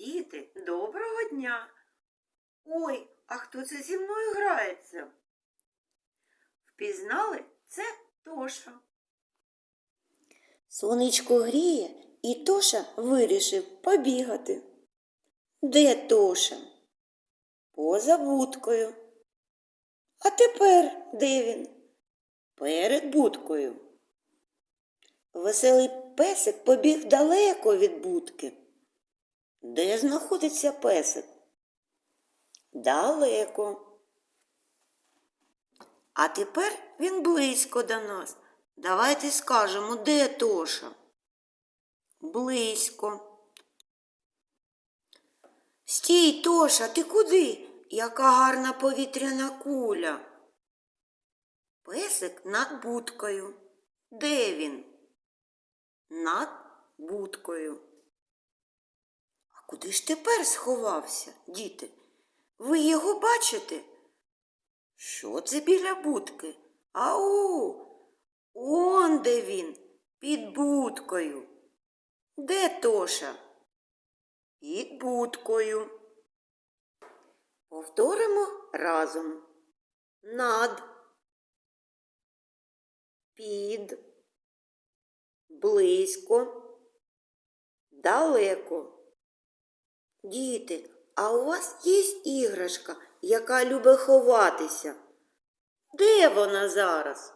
Діти, доброго дня. Ой, а хто це зі мною грається? Впізнали? Це Тоша. Сонечко гріє, і Тоша вирішив побігати. Де Тоша? Поза будкою. А тепер де він? Перед будкою. Веселий песик побіг далеко від будки. Де знаходиться песик? Далеко. А тепер він близько до нас. Давайте скажемо, де Тоша? Близько. Стій, Тоша, ти куди? Яка гарна повітряна куля. Песик над будкою. Де він? Над будкою. Куди ж тепер сховався, діти? Ви його бачите? Що це біля будки? Ау! Он де він, під будкою. Де Тоша? Під будкою. Повторимо разом. Над, під, близько, далеко. Діти, а у вас є іграшка, яка любить ховатися? Де вона зараз?